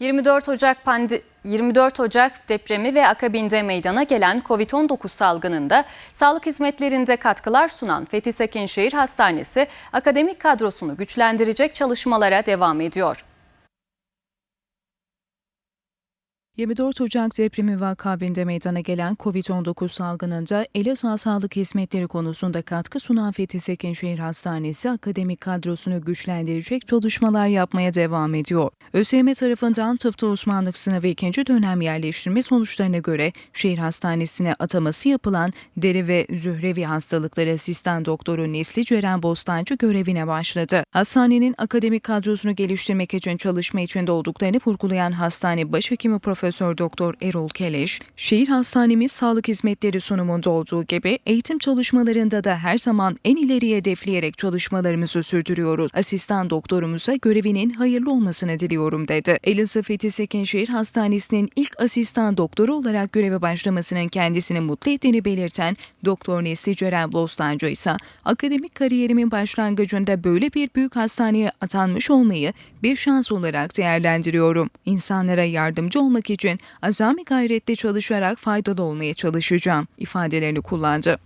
24 Ocak pandi 24 Ocak depremi ve akabinde meydana gelen Covid-19 salgınında sağlık hizmetlerinde katkılar sunan Fethi Sekinşehir Hastanesi akademik kadrosunu güçlendirecek çalışmalara devam ediyor. 24 Ocak depremi ve akabinde meydana gelen COVID-19 salgınında Elazığ Sağlık Hizmetleri konusunda katkı sunan Fethi Sekinşehir Hastanesi akademik kadrosunu güçlendirecek çalışmalar yapmaya devam ediyor. ÖSYM tarafından tıpta uzmanlık sınavı ikinci dönem yerleştirme sonuçlarına göre şehir hastanesine ataması yapılan deri ve zührevi hastalıkları asistan doktoru Nesli Ceren Bostancı görevine başladı. Hastanenin akademik kadrosunu geliştirmek için çalışma içinde olduklarını vurgulayan hastane başhekimi Profesör Doktor Erol Keleş, şehir hastanemiz sağlık hizmetleri sunumunda olduğu gibi eğitim çalışmalarında da her zaman en ileriye hedefleyerek çalışmalarımızı sürdürüyoruz. Asistan doktorumuza görevinin hayırlı olmasını diliyorum dedi. Elazığ Fethi Sekinşehir Hastanesi'nin ilk asistan doktoru olarak göreve başlamasının kendisini mutlu ettiğini belirten Doktor Nesli Ceren Bostancı ise akademik kariyerimin başlangıcında böyle bir büyük hastaneye atanmış olmayı bir şans olarak değerlendiriyorum. İnsanlara yardımcı olmak için azami gayretle çalışarak faydalı olmaya çalışacağım ifadelerini kullandı.